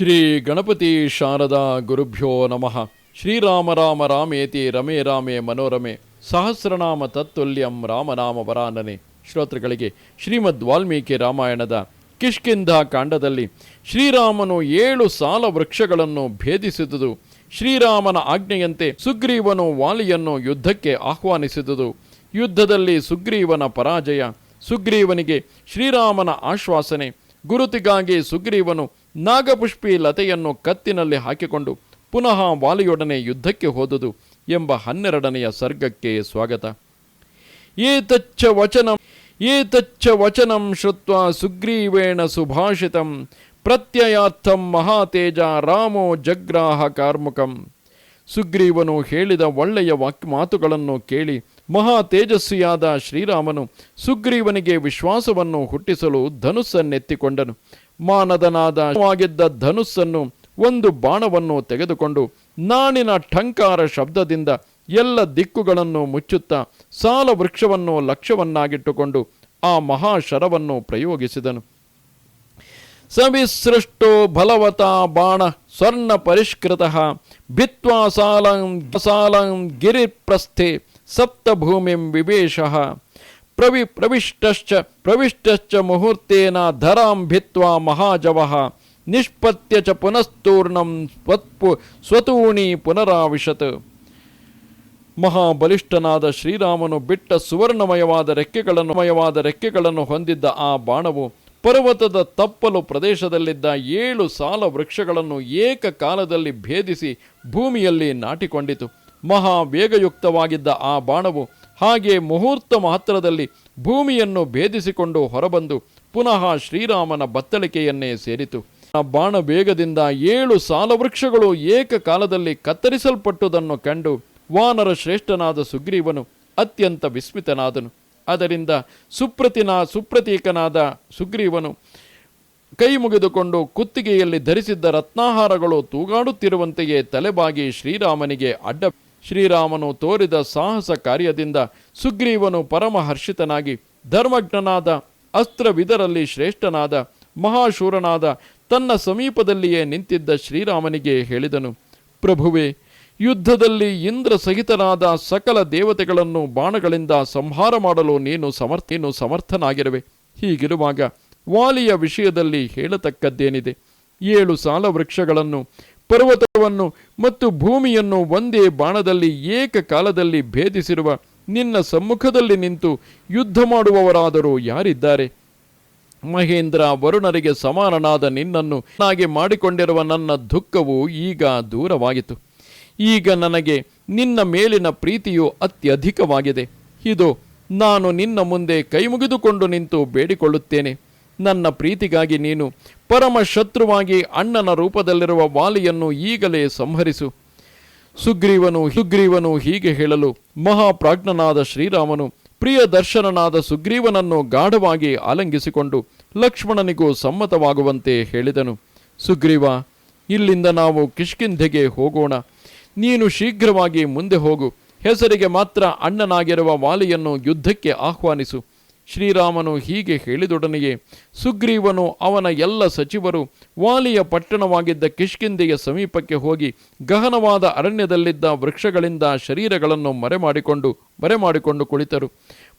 ಶ್ರೀ ಗಣಪತಿ ಶಾರದಾ ಗುರುಭ್ಯೋ ನಮಃ. ಶ್ರೀರಾಮ ರಾಮ ರಾಮೇತಿ ರಮೇ ರಾಮೇ ಮನೋರಮೆ. ಸಹಸ್ರನಾಮ ತತ್ತುಲ್ಯಂ ರಾಮನಾಮ ವರಾನನೆ. ಶ್ರೋತೃಗಳಿಗೆ ಶ್ರೀಮದ್ ವಾಲ್ಮೀಕಿ ರಾಮಾಯಣದ ಕಿಷ್ಕಿಂಧ ಕಾಂಡದಲ್ಲಿ ಶ್ರೀರಾಮನು ಏಳು ಸಾಲ ವೃಕ್ಷಗಳನ್ನು ಭೇದಿಸಿದುದು. ಶ್ರೀರಾಮನ ಆಜ್ಞೆಯಂತೆ ಸುಗ್ರೀವನು ವಾಲಿಯನ್ನು ಯುದ್ಧಕ್ಕೆ ಆಹ್ವಾನಿಸಿದುದು. ಯುದ್ಧದಲ್ಲಿ ಸುಗ್ರೀವನ ಪರಾಜಯ. ಸುಗ್ರೀವನಿಗೆ ಶ್ರೀರಾಮನ ಆಶ್ವಾಸನೆ. ಗುರುತಿಗಾಗಿ ಸುಗ್ರೀವನು ನಾಗಪುಷ್ಪಿ ಲತೆಯನ್ನು ಕತ್ತಿನಲ್ಲಿ ಹಾಕಿಕೊಂಡು ಪುನಃ ವಾಲಿಯೊಡನೆ ಯುದ್ಧಕ್ಕೆ ಹೋದುದು ಎಂಬ ಹನ್ನೆರಡನೆಯ ಸರ್ಗಕ್ಕೆ ಸ್ವಾಗತ. ಏತಚ್ಚ ವಚನಂ ಏತಚ್ಚ ವಚನಂ ಶ್ರುತ್ವ ಸುಗ್ರೀವೇಣ ಸುಭಾಷಿತಂ, ಪ್ರತ್ಯಯಾರ್ಥಂ ಮಹಾತೇಜ ರಾಮೋ ಜಗ್ರಾಹ ಕಾರ್ಮುಕಂ. ಸುಗ್ರೀವನು ಹೇಳಿದ ಒಳ್ಳೆಯ ವಾಕ್ ಮಾತುಗಳನ್ನು ಕೇಳಿ ಮಹಾ ತೇಜಸ್ವಿಯಾದ ಶ್ರೀರಾಮನು ಸುಗ್ರೀವನಿಗೆ ವಿಶ್ವಾಸವನ್ನು ಹುಟ್ಟಿಸಲು ಧನುಸ್ಸನ್ನೆತ್ತಿಕೊಂಡನು. ಮಾನದನಾದವಾಗಿದ್ದ ಧನುಸ್ಸನ್ನು ಒಂದು ಬಾಣವನ್ನು ತೆಗೆದುಕೊಂಡು ನಾಣಿನ ಠಂಕಾರ ಶಬ್ದದಿಂದ ಎಲ್ಲ ದಿಕ್ಕುಗಳನ್ನು ಮುಚ್ಚುತ್ತಾ ಸಾಲ ವೃಕ್ಷವನ್ನು ಲಕ್ಷ್ಯವನ್ನಾಗಿಟ್ಟುಕೊಂಡು ಆ ಮಹಾಶರವನ್ನು ಪ್ರಯೋಗಿಸಿದನು. ಸವಿಸೃಷ್ಟೋ ಬಲವತಾ ಬಾಣ ಸ್ವರ್ಣ ಪರಿಷ್ಕೃತ ಭಿತ್ವಾ ಸಾಲಂ ಸಾಲಂ ಗಿರಿಪ್ರಸ್ಥೆ ಸಪ್ತಭೂಮಿಂ ವಿವೇಶ ಪ್ರವಿ, ಪ್ರವಿಷ್ಟಶ್ಚ ಪ್ರವಿಷ್ಟಶ್ಚ ಮುಹೂರ್ತೇನ ಧರಾಂ ಭಿತ್ವಾ ಮಹಾಜವಃ. ನಿಷ್ಪತ್ಯ ಚ ಪುನಸ್ತೂರ್ಣಂ ಸ್ವತ್ಪು, ಸ್ವತೂಣಿ ಪುನರಾವಿಶತ್. ಮಹಾಬಲಿಷ್ಠನಾದ ಶ್ರೀರಾಮನು ಬಿಟ್ಟ ಸುವರ್ಣಮಯವಾದ ರೆಕ್ಕೆಗಳನ್ನು, ಮಯವಾದ ರೆಕ್ಕೆಗಳನ್ನು ಹೊಂದಿದ್ದ ಆ ಬಾಣವು ಪರ್ವತದ ತಪ್ಪಲು ಪ್ರದೇಶದಲ್ಲಿದ್ದ ಏಳು ಸಾಲ ವೃಕ್ಷಗಳನ್ನು ಏಕಕಾಲದಲ್ಲಿ ಭೇದಿಸಿ ಭೂಮಿಯಲ್ಲಿ ನಾಟಿಕೊಂಡಿತು. ಮಹಾ ವೇಗಯುಕ್ತವಾಗಿದ್ದ ಆ ಬಾಣವು ಹಾಗೆ ಮುಹೂರ್ತ ಮಾತ್ರದಲ್ಲಿ ಭೂಮಿಯನ್ನು ಭೇದಿಸಿಕೊಂಡು ಹೊರಬಂದು ಪುನಃ ಶ್ರೀರಾಮನ ಬತ್ತಳಿಕೆಯನ್ನೇ ಸೇರಿತು. ಆ ಬಾಣ ವೇಗದಿಂದ ಏಳು ಸಾಲ ವೃಕ್ಷಗಳು ಏಕಕಾಲದಲ್ಲಿ ಕತ್ತರಿಸಲ್ಪಟ್ಟುದನ್ನು ಕಂಡು ವಾನರ ಶ್ರೇಷ್ಠನಾದ ಸುಗ್ರೀವನು ಅತ್ಯಂತ ವಿಸ್ಮಿತನಾದನು. ಅದರಿಂದ ಸುಪ್ರತಿನ ಸುಪ್ರತೀಕನಾದ ಸುಗ್ರೀವನು ಕೈ ಮುಗಿದುಕೊಂಡು ಕುತ್ತಿಗೆಯಲ್ಲಿ ಧರಿಸಿದ್ದ ರತ್ನಾಹಾರಗಳು ತೂಗಾಡುತ್ತಿರುವಂತೆಯೇ ತಲೆಬಾಗಿ ಶ್ರೀರಾಮನಿಗೆ ಅಡ್ಡ ಶ್ರೀರಾಮನು ತೋರಿದ ಸಾಹಸ ಕಾರ್ಯದಿಂದ ಸುಗ್ರೀವನು ಪರಮ ಹರ್ಷಿತನಾಗಿ ಧರ್ಮಜ್ಞನಾದ ಅಸ್ತ್ರವಿದರಲ್ಲಿ ಶ್ರೇಷ್ಠನಾದ ಮಹಾಶೂರನಾದ ತನ್ನ ಸಮೀಪದಲ್ಲಿಯೇ ನಿಂತಿದ್ದ ಶ್ರೀರಾಮನಿಗೆ ಹೇಳಿದನು, ಪ್ರಭುವೆ, ಯುದ್ಧದಲ್ಲಿ ಇಂದ್ರ ಸಹಿತನಾದ ಸಕಲ ದೇವತೆಗಳನ್ನು ಬಾಣಗಳಿಂದ ಸಂಹಾರ ಮಾಡಲು ನೀನು ಸಮರ್ಥ, ನೀನು ಸಮರ್ಥನಾಗಿರುವೆ. ಹೀಗಿರುವಾಗ ವಾಲಿಯ ವಿಷಯದಲ್ಲಿ ಹೇಳತಕ್ಕದ್ದೇನಿದೆ? ಏಳು ಸಾಲ ವೃಕ್ಷಗಳನ್ನು ಪರ್ವತವನ್ನು ಮತ್ತು ಭೂಮಿಯನ್ನು ಒಂದೇ ಬಾಣದಲ್ಲಿ ಏಕಕಾಲದಲ್ಲಿ ಭೇದಿಸಿರುವ ನಿನ್ನ ಸಮ್ಮುಖದಲ್ಲಿ ನಿಂತು ಯುದ್ಧ ಮಾಡುವವರಾದರೂ ಯಾರಿದ್ದಾರೆ? ಮಹೇಂದ್ರ ವರುಣರಿಗೆ ಸಮಾನನಾದ ನಿನ್ನನ್ನು ನಾಗೆ ಮಾಡಿಕೊಂಡಿರುವ ನನ್ನ ದುಃಖವು ಈಗ ದೂರವಾಯಿತು ಈಗ ನನಗೆ ನಿನ್ನ ಮೇಲಿನ ಪ್ರೀತಿಯು ಅತ್ಯಧಿಕವಾಗಿದೆ. ಇದು ನಾನು ನಿನ್ನ ಮುಂದೆ ಕೈಮುಗಿದುಕೊಂಡು ನಿಂತು ಬೇಡಿಕೊಳ್ಳುತ್ತೇನೆ. ನನ್ನ ಪ್ರೀತಿಗಾಗಿ ನೀನು ಪರಮ ಶತ್ರುವಾಗಿ ಅಣ್ಣನ ರೂಪದಲ್ಲಿರುವ ವಾಲಿಯನ್ನು ಈಗಲೇ ಸಂಹರಿಸು. ಸುಗ್ರೀವನು ಸುಗ್ರೀವನು ಹೀಗೆ ಹೇಳಲು ಮಹಾಪ್ರಾಜ್ಞನಾದ ಶ್ರೀರಾಮನು ಪ್ರಿಯ ದರ್ಶನನಾದ ಸುಗ್ರೀವನನ್ನು ಗಾಢವಾಗಿ ಆಲಂಗಿಸಿಕೊಂಡು ಲಕ್ಷ್ಮಣನಿಗೂ ಸಮ್ಮತವಾಗುವಂತೆ ಹೇಳಿದನು. ಸುಗ್ರೀವ, ಇಲ್ಲಿಂದ ನಾವು ಕಿಷ್ಕಿಂಧೆಗೆ ಹೋಗೋಣ. ನೀನು ಶೀಘ್ರವಾಗಿ ಮುಂದೆ ಹೋಗು. ಹೆಸರಿಗೆ ಮಾತ್ರ ಅಣ್ಣನಾಗಿರುವ ವಾಲಿಯನ್ನು ಯುದ್ಧಕ್ಕೆ ಆಹ್ವಾನಿಸು. ಶ್ರೀರಾಮನು ಹೀಗೆ ಹೇಳಿದೊಡನೆಯೇ, ಸುಗ್ರೀವನು ಅವನ ಎಲ್ಲ ಸಚಿವರು ವಾಲಿಯ ಪಟ್ಟಣವಾಗಿದ್ದ ಕಿಷ್ಕಿಂದೆಯ ಸಮೀಪಕ್ಕೆ ಹೋಗಿ ಗಹನವಾದ ಅರಣ್ಯದಲ್ಲಿದ್ದ ವೃಕ್ಷಗಳಿಂದ ಶರೀರಗಳನ್ನು ಮರೆಮಾಡಿಕೊಂಡು ಮರೆಮಾಡಿಕೊಂಡು ಕುಳಿತರು.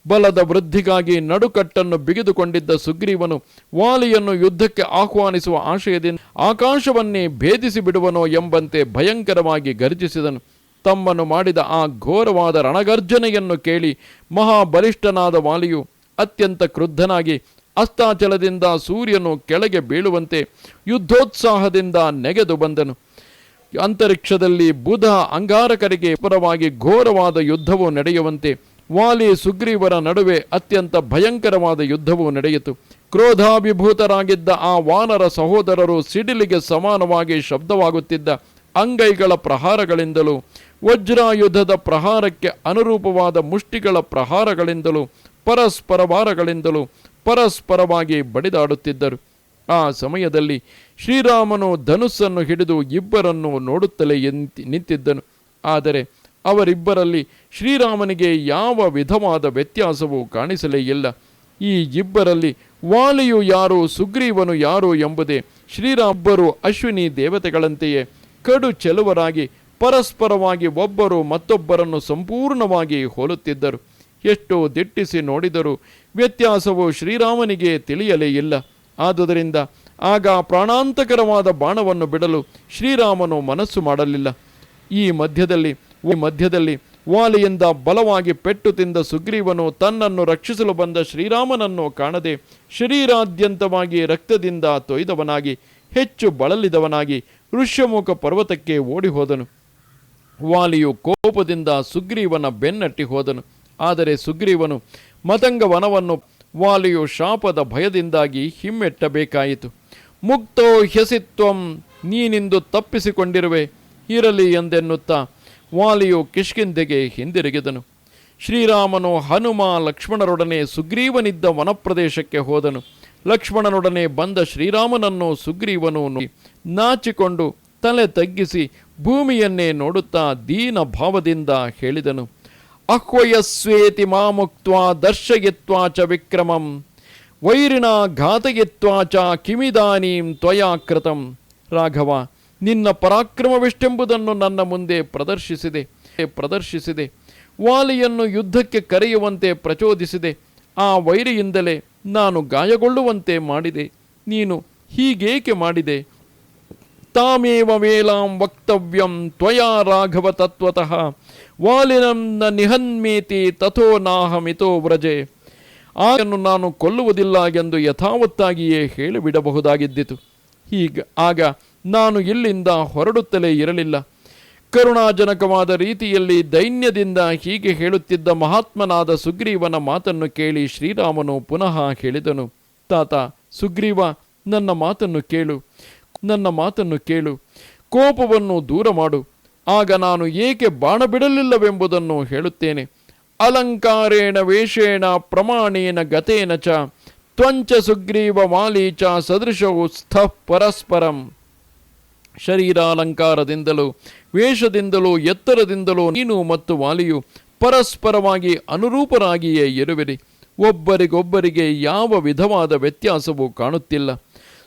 ಬಲದ ವೃದ್ಧಿಗಾಗಿ ನಡುಕಟ್ಟನ್ನು ಬಿಗಿದುಕೊಂಡಿದ್ದ ಸುಗ್ರೀವನು ವಾಲಿಯನ್ನು ಯುದ್ಧಕ್ಕೆ ಆಹ್ವಾನಿಸುವ ಆಶಯದಿಂದ ಆಕಾಶವನ್ನೇ ಭೇದಿಸಿ ಬಿಡುವನೋ ಎಂಬಂತೆ ಭಯಂಕರವಾಗಿ ಗರ್ಜಿಸಿದನು. ತಮ್ಮನ್ನು ಮಾಡಿದ ಆ ಘೋರವಾದ ರಣಗರ್ಜನೆಯನ್ನು ಕೇಳಿ ಮಹಾಬಲಿಷ್ಠನಾದ ವಾಲಿಯು ಅತ್ಯಂತ ಕ್ರುದ್ಧನಾಗಿ ಅಸ್ತಾಚಲದಿಂದ ಸೂರ್ಯನು ಕೆಳಗೆ ಬೀಳುವಂತೆ ಯುದ್ಧೋತ್ಸಾಹದಿಂದ ನೆಗೆದು ಬಂದನು. ಅಂತರಿಕ್ಷದಲ್ಲಿ ಬುಧ ಅಂಗಾರಕರಿಗೆ ಪರವಾಗಿ ಘೋರವಾದ ಯುದ್ಧವು ನಡೆಯುವಂತೆ ವಾಲಿ ಸುಗ್ರೀವರ ನಡುವೆ ಅತ್ಯಂತ ಭಯಂಕರವಾದ ಯುದ್ಧವು ನಡೆಯಿತು. ಕ್ರೋಧಾಭಿಭೂತರಾಗಿದ್ದ ಆ ವಾನರ ಸಹೋದರರು ಸಿಡಿಲಿಗೆ ಸಮಾನವಾಗಿ ಶಬ್ದವಾಗುತ್ತಿದ್ದ ಅಂಗೈಗಳ ಪ್ರಹಾರಗಳಿಂದಲೂ, ವಜ್ರಾಯುಧದ ಪ್ರಹಾರಕ್ಕೆ ಅನುರೂಪವಾದ ಮುಷ್ಟಿಗಳ ಪ್ರಹಾರಗಳಿಂದಲೂ ಪರಸ್ಪರವಾರಗಳಿಂದಲೂ ಪರಸ್ಪರವಾಗಿ ಬಡಿದಾಡುತ್ತಿದ್ದರು. ಆ ಸಮಯದಲ್ಲಿ ಶ್ರೀರಾಮನು ಧನುಸ್ಸನ್ನು ಹಿಡಿದು ಇಬ್ಬರನ್ನು ನೋಡುತ್ತಲೇ ನಿಂತಿದ್ದನು. ಆದರೆ ಅವರಿಬ್ಬರಲ್ಲಿ ಶ್ರೀರಾಮನಿಗೆ ಯಾವ ವಿಧವಾದ ವ್ಯತ್ಯಾಸವೂ ಕಾಣಿಸಲೇ ಇಲ್ಲ. ಈ ಇಬ್ಬರಲ್ಲಿ ವಾಲಿಯು ಯಾರು, ಸುಗ್ರೀವನು ಯಾರು ಎಂಬುದೇ ಶ್ರೀರಾಮಬ್ಬರು ಅಶ್ವಿನಿ ದೇವತೆಗಳಂತೆಯೇ ಕಡು ಚೆಲುವರಾಗಿ ಪರಸ್ಪರವಾಗಿ ಒಬ್ಬರು ಮತ್ತೊಬ್ಬರನ್ನು ಸಂಪೂರ್ಣವಾಗಿ ಹೋಲುತ್ತಿದ್ದರು. ಎಷ್ಟೋ ದಿಟ್ಟಿಸಿ ನೋಡಿದರೂ ವ್ಯತ್ಯಾಸವು ಶ್ರೀರಾಮನಿಗೆ ತಿಳಿಯಲೇ ಇಲ್ಲ. ಆದುದರಿಂದ ಆಗ ಪ್ರಾಣಾಂತಕರವಾದ ಬಾಣವನ್ನು ಬಿಡಲು ಶ್ರೀರಾಮನು ಮನಸ್ಸು ಮಾಡಲಿಲ್ಲ. ಈ ಮಧ್ಯದಲ್ಲಿ ಈ ಮಧ್ಯದಲ್ಲಿ ವಾಲಿಯಿಂದ ಬಲವಾಗಿ ಪೆಟ್ಟು ತಿಂದ ಸುಗ್ರೀವನು ತನ್ನನ್ನು ರಕ್ಷಿಸಲು ಬಂದ ಶ್ರೀರಾಮನನ್ನು ಕಾಣದೆ ಶರೀರಾದ್ಯಂತವಾಗಿ ರಕ್ತದಿಂದ ತೊಯ್ದವನಾಗಿ, ಹೆಚ್ಚು ಬಳಲಿದವನಾಗಿ ಋಷ್ಯಮುಖ ಪರ್ವತಕ್ಕೆ ಓಡಿ ಹೋದನು ವಾಲಿಯು ಕೋಪದಿಂದ ಸುಗ್ರೀವನ ಬೆನ್ನಟ್ಟಿ ಹೋದನು. ಆದರೆ ಸುಗ್ರೀವನು ಮದಂಗ ವನವನ್ನು ವಾಲಿಯು ಶಾಪದ ಭಯದಿಂದಾಗಿ ಹಿಮ್ಮೆಟ್ಟಬೇಕಾಯಿತು. ಮುಕ್ತೋ ಹ್ಯಸಿತ್ವಂ, ನೀನಿಂದು ತಪ್ಪಿಸಿಕೊಂಡಿರುವೆ, ಇರಲಿ ಎಂದೆನ್ನುತ್ತಾ ವಾಲಿಯು ಕಿಷ್ಕಿಂದೆಗೆ ಹಿಂದಿರುಗಿದನು. ಶ್ರೀರಾಮನು ಹನುಮ ಲಕ್ಷ್ಮಣರೊಡನೆ ಸುಗ್ರೀವನಿದ್ದ ವನಪ್ರದೇಶಕ್ಕೆ ಹೋದನು. ಲಕ್ಷ್ಮಣನೊಡನೆ ಬಂದ ಶ್ರೀರಾಮನನ್ನು ಸುಗ್ರೀವನು ನಾಚಿಕೊಂಡು ತಲೆ ತಗ್ಗಿಸಿ ಭೂಮಿಯನ್ನೇ ನೋಡುತ್ತಾ ದೀನ ಭಾವದಿಂದ ಹೇಳಿದನು. ಅಹ್ವಯಸ್ವೇತಿ ಮಾಮುಕ್ತ್ವ ದರ್ಶಯಿತ್ವಾ ಚ ವಿಕ್ರಮಂ, ವೈರಿನ ಘಾತಯಿತ್ವಾ ಚ ಕಿಮಿದಾನೀಂ ತ್ವಯಾ ಕೃತಂ. ರಾಘವ, ನಿನ್ನ ಪರಾಕ್ರಮವೆಷ್ಟೆಂಬುದನ್ನು ನನ್ನ ಮುಂದೆ ಪ್ರದರ್ಶಿಸಿದೆ ಪ್ರದರ್ಶಿಸಿದೆ. ವಾಲಿಯನ್ನು ಯುದ್ಧಕ್ಕೆ ಕರೆಯುವಂತೆ ಪ್ರಚೋದಿಸಿದೆ. ಆ ವೈರಿಯಿಂದಲೇ ನಾನು ಗಾಯಗೊಳ್ಳುವಂತೆ ಮಾಡಿದೆ. ನೀನು ಹೀಗೇಕೆ ಮಾಡಿದೆ? ತಾಮೇವ ವೇಲಾಂ ವಕ್ತವ್ಯಂ ತ್ವಯಾ ರಾಘವ ತತ್ವತಃ. ವಾಲಿನಂನ ನಿಹನ್ಮೀತಿ ತಥೋ ನಾಹಮಿತೋ ವ್ರಜೆ. ಆಗನ್ನು ನಾನು ಕೊಲ್ಲುವುದಿಲ್ಲ ಎಂದು ಯಥಾವತ್ತಾಗಿಯೇ ಹೇಳಿಬಿಡಬಹುದಾಗಿದ್ದಿತು. ಹೀಗ, ಆಗ ನಾನು ಇಲ್ಲಿಂದ ಹೊರಡುತ್ತಲೇ ಇರಲಿಲ್ಲ. ಕರುಣಾಜನಕವಾದ ರೀತಿಯಲ್ಲಿ ದೈನ್ಯದಿಂದ ಹೀಗೆ ಹೇಳುತ್ತಿದ್ದ ಮಹಾತ್ಮನಾದ ಸುಗ್ರೀವನ ಮಾತನ್ನು ಕೇಳಿ ಶ್ರೀರಾಮನು ಪುನಃ ಹೇಳಿದನು. ತಾತ, ಸುಗ್ರೀವ, ನನ್ನ ಮಾತನ್ನು ಕೇಳು. ನನ್ನ ಮಾತನ್ನು ಕೇಳು. ಕೋಪವನ್ನು ದೂರ ಮಾಡು. ಆಗ ನಾನು ಏಕೆ ಬಾಣ ಬಿಡಲಿಲ್ಲವೆಂಬುದನ್ನು ಹೇಳುತ್ತೇನೆ. ಅಲಂಕಾರೇಣ ವೇಷೇಣ ಪ್ರಮಾಣೇನ ಗತೇನ ಚ, ತ್ವಂಚ ಸುಗ್ರೀವ ವಾಲಿ ಚ ಸದೃಶವು ಸ್ಥ ಪರಸ್ಪರಂ. ಶರೀರಾಲಂಕಾರದಿಂದಲೂ, ವೇಷದಿಂದಲೂ, ಎತ್ತರದಿಂದಲೂ ನೀನು ಮತ್ತು ವಾಲಿಯು ಪರಸ್ಪರವಾಗಿ ಅನುರೂಪರಾಗಿಯೇ ಇರುವಿರಿ. ಒಬ್ಬರಿಗೊಬ್ಬರಿಗೆ ಯಾವ ವಿಧವಾದ ವ್ಯತ್ಯಾಸವೂ ಕಾಣುತ್ತಿಲ್ಲ.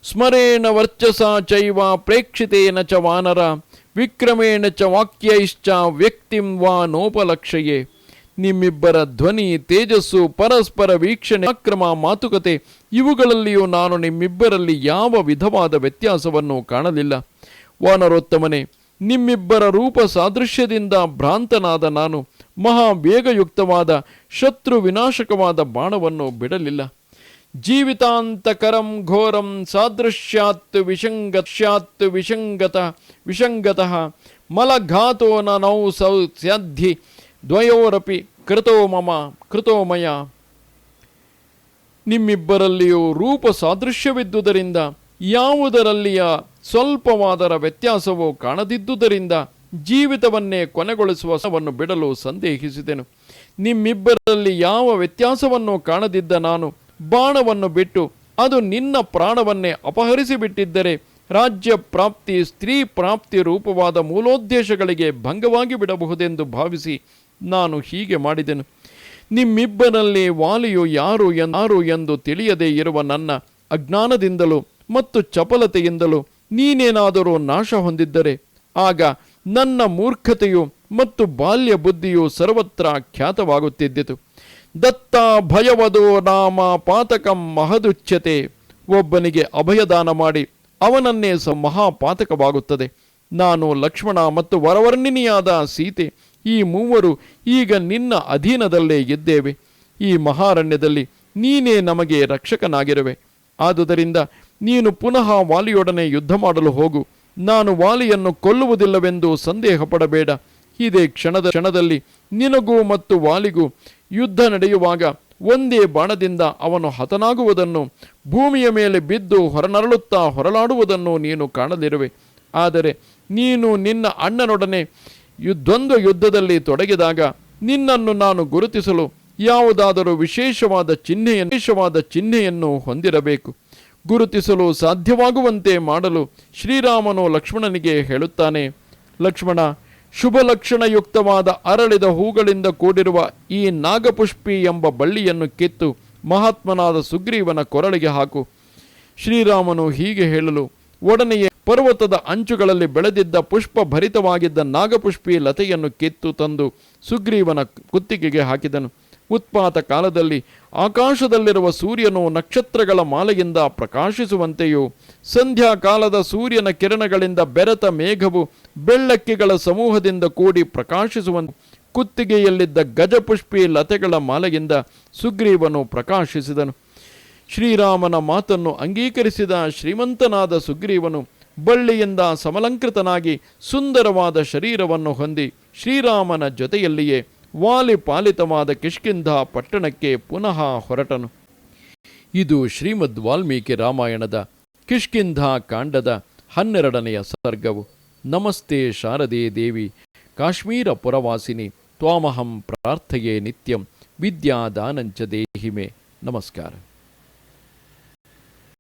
ಸ್ಮರೇಣ ವರ್ಚಸ ಚೈವ ಪ್ರೇಕ್ಷಿತೇನ ಚ ವಾನರ, ವಿಕ್ರಮೇಣ ಚ ವಾಕ್ಯೈಶ್ಚ ವ್ಯಕ್ತಿಂ ವಾ ನೋಪಲಕ್ಷಯೇ. ನಿಮ್ಮಿಬ್ಬರ ಧ್ವನಿ, ತೇಜಸ್ಸು, ಪರಸ್ಪರ ವೀಕ್ಷಣೆ, ಅಕ್ರಮ ಮಾತುಕತೆ, ಇವುಗಳಲ್ಲಿಯೂ ನಾನು ನಿಮ್ಮಿಬ್ಬರಲ್ಲಿ ಯಾವ ವಿಧವಾದ ವ್ಯತ್ಯಾಸವನ್ನು ಕಾಣಲಿಲ್ಲ. ವಾನರೋತ್ತಮನೆ, ನಿಮ್ಮಿಬ್ಬರ ರೂಪ ಸಾದೃಶ್ಯದಿಂದ ಭ್ರಾಂತನಾದ ನಾನು ಮಹಾ ವೇಗಯುಕ್ತವಾದ ಶತ್ರು ವಿನಾಶಕವಾದ ಬಾಣವನ್ನು ಬಿಡಲಿಲ್ಲ. ಜೀವಿತಾಂತಕರಂ ಘೋರಂ ಸಾದೃಶ್ಯಾತ್ ವಿಷಂಗತ್ಯಾತ್ ವಿಷಂಗತ ವಿಷಂಗತಃ ಮಲಘಾತೋ ನೌ ಸೌ ಸ್ಯಾಧಿ ದ್ವಯೋರಪಿ ಕೃತೋ ಮಮ ಕೃತೋ ಮಯ. ನಿಮ್ಮಿಬ್ಬರಲ್ಲಿಯೂ ರೂಪ ಸಾದೃಶ್ಯವಿದ್ದುದರಿಂದ ಯಾವುದರಲ್ಲಿಯ ಸ್ವಲ್ಪವಾದರ ವ್ಯತ್ಯಾಸವೋ ಕಾಣದಿದ್ದುದರಿಂದ ಜೀವಿತವನ್ನೇ ಕೊನೆಗೊಳಿಸುವ ಸವನ್ನು ಬಿಡಲು ಸಂದೇಹಿಸಿದೆನು. ನಿಮ್ಮಿಬ್ಬರಲ್ಲಿ ಯಾವ ವ್ಯತ್ಯಾಸವನ್ನು ಕಾಣದಿದ್ದ ನಾನು ಬಾಣವನ್ನು ಬಿಟ್ಟು ಅದು ನಿನ್ನ ಪ್ರಾಣವನ್ನೇ ಅಪಹರಿಸಿಬಿಟ್ಟಿದ್ದರೆ ರಾಜ್ಯ ಪ್ರಾಪ್ತಿ, ಸ್ತ್ರೀ ಪ್ರಾಪ್ತಿ ರೂಪವಾದ ಮೂಲೋದ್ದೇಶಗಳಿಗೆ ಭಂಗವಾಗಿ ಬಿಡಬಹುದೆಂದು ಭಾವಿಸಿ ನಾನು ಹೀಗೆ ಮಾಡಿದೆನು. ನಿಮ್ಮಿಬ್ಬರಲ್ಲಿ ವಾಲಿಯು ಯಾರು ಯಾರು ಎಂದು ತಿಳಿಯದೇ ಇರುವ ನನ್ನ ಅಜ್ಞಾನದಿಂದಲೂ ಮತ್ತು ಚಪಲತೆಯಿಂದಲೂ ನೀನೇನಾದರೂ ನಾಶ ಹೊಂದಿದ್ದರೆ ಆಗ ನನ್ನ ಮೂರ್ಖತೆಯು ಮತ್ತು ಬಾಲ್ಯ ಬುದ್ಧಿಯು ಸರ್ವತ್ರ ಖ್ಯಾತವಾಗುತ್ತಿದ್ದಿತು. ದತ್ತ ಭಯವದೋ ನಾಮ ಪಾತಕಂ ಮಹದುಚ್ಯತೆ. ಒಬ್ಬನಿಗೆ ಅಭಯದಾನ ಮಾಡಿ ಅವನನ್ನೇ ಸ ಮಹಾಪಾತಕವಾಗುತ್ತದೆ. ನಾನು ಲಕ್ಷ್ಮಣ ಮತ್ತು ವರವರ್ಣಿನಿಯಾದ ಸೀತೆ, ಈ ಮೂವರು ಈಗ ನಿನ್ನ ಅಧೀನದಲ್ಲೇ ಇದ್ದೇವೆ. ಈ ಮಹಾರಣ್ಯದಲ್ಲಿ ನೀನೇ ನಮಗೆ ರಕ್ಷಕನಾಗಿರುವೆ. ಆದುದರಿಂದ ನೀನು ಪುನಃ ವಾಲಿಯೊಡನೆ ಯುದ್ಧ ಮಾಡಲು ಹೋಗು. ನಾನು ವಾಲಿಯನ್ನು ಕೊಲ್ಲುವುದಿಲ್ಲವೆಂದು ಸಂದೇಹ ಪಡಬೇಡ ಇದೇ ಕ್ಷಣದ ಕ್ಷಣದಲ್ಲಿ ನಿನಗೂ ಮತ್ತು ವಾಲಿಗೂ ಯುದ್ಧ ನಡೆಯುವಾಗ ಒಂದೇ ಬಾಣದಿಂದ ಅವನು ಹತನಾಗುವುದನ್ನು, ಭೂಮಿಯ ಮೇಲೆ ಬಿದ್ದು ಹೊರನರಳುತ್ತಾ ಹೊರಲಾಡುವುದನ್ನು ನೀನು ಕಾಣದಿರುವೆ ಆದರೆ ನೀನು ನಿನ್ನ ಅಣ್ಣನೊಡನೆ ಯುದ್ಧೊಂದು ಯುದ್ಧದಲ್ಲಿ ತೊಡಗಿದಾಗ ನಿನ್ನನ್ನು ನಾನು ಗುರುತಿಸಲು ಯಾವುದಾದರೂ ವಿಶೇಷವಾದ ಚಿಹ್ನೆಯನ್ನು ವಿಶೇಷವಾದ ಚಿಹ್ನೆಯನ್ನು ಹೊಂದಿರಬೇಕು. ಗುರುತಿಸಲು ಸಾಧ್ಯವಾಗುವಂತೆ ಮಾಡಲು ಶ್ರೀರಾಮನು ಲಕ್ಷ್ಮಣನಿಗೆ ಹೇಳುತ್ತಾನೆ, ಲಕ್ಷ್ಮಣ ಶುಭ ಲಕ್ಷಣಯುಕ್ತವಾದ ಅರಳಿದ ಹೂಗಳಿಂದ ಕೂಡಿರುವ ಈ ನಾಗಪುಷ್ಪಿ ಎಂಬ ಬಳ್ಳಿಯನ್ನು ಕಿತ್ತು ಮಹಾತ್ಮನಾದ ಸುಗ್ರೀವನ ಕೊರಳಿಗೆ ಹಾಕು. ಶ್ರೀರಾಮನು ಹೀಗೆ ಹೇಳಲು, ಒಡನೆಯೇ ಪರ್ವತದ ಅಂಚುಗಳಲ್ಲಿ ಬೆಳೆದಿದ್ದ ಪುಷ್ಪ ಭರಿತವಾಗಿದ್ದ ನಾಗಪುಷ್ಪಿ ಲತೆಯನ್ನು ಕಿತ್ತು ತಂದು ಸುಗ್ರೀವನ ಕುತ್ತಿಗೆಗೆ ಹಾಕಿದನು. ಉತ್ಪಾತ ಕಾಲದಲ್ಲಿ ಆಕಾಶದಲ್ಲಿರುವ ಸೂರ್ಯನು ನಕ್ಷತ್ರಗಳ ಮಾಲೆಯಿಂದ ಪ್ರಕಾಶಿಸುವಂತೆಯೂ ಸಂಧ್ಯಾ ಕಾಲದ ಸೂರ್ಯನ ಕಿರಣಗಳಿಂದ ಬೆರೆತ ಮೇಘವು ಬೆಳ್ಳಕ್ಕಿಗಳ ಸಮೂಹದಿಂದ ಕೂಡಿ ಪ್ರಕಾಶಿಸುವಂತೆ ಕುತ್ತಿಗೆಯಲ್ಲಿದ್ದ ಗಜಪುಷ್ಪಿ ಲತೆಗಳ ಮಾಲೆಯಿಂದ ಸುಗ್ರೀವನು ಪ್ರಕಾಶಿಸಿದನು. ಶ್ರೀರಾಮನ ಮಾತನ್ನು ಅಂಗೀಕರಿಸಿದ ಶ್ರೀಮಂತನಾದ ಸುಗ್ರೀವನು ಬಳ್ಳಿಯಿಂದ ಸಮಲಂಕೃತನಾಗಿ ಸುಂದರವಾದ ಶರೀರವನ್ನು ಹೊಂದಿ ಶ್ರೀರಾಮನ ಜೊತೆಯಲ್ಲಿಯೇ ವಾಲಿ ಪಾಲಿತವಾದ ಕಿಷ್ಕಿಂಧ ಪಟ್ಟಣಕ್ಕೆ ಪುನಃ ಹೊರಟನು. ಇದು ಶ್ರೀಮದ್ ವಾಲ್ಮೀಕಿ ರಾಮಾಯಣದ ಕಿಷ್ಕಿಂಧ ಕಾಂಡದ ಹನ್ನೆರಡನೆಯ ಸರ್ಗವು. ನಮಸ್ತೆ ಶಾರದೆ ದೇವಿ, ಕಾಶ್ಮೀರ ಪುರವಾಸಿನಿ, ತ್ವಾಮಹಂ ಪ್ರಾರ್ಥೆಯೇ ನಿತ್ಯಂ, ವಿದ್ಯಾದಾನಂಚ ದೇಹಿಮೆ. ನಮಸ್ಕಾರ.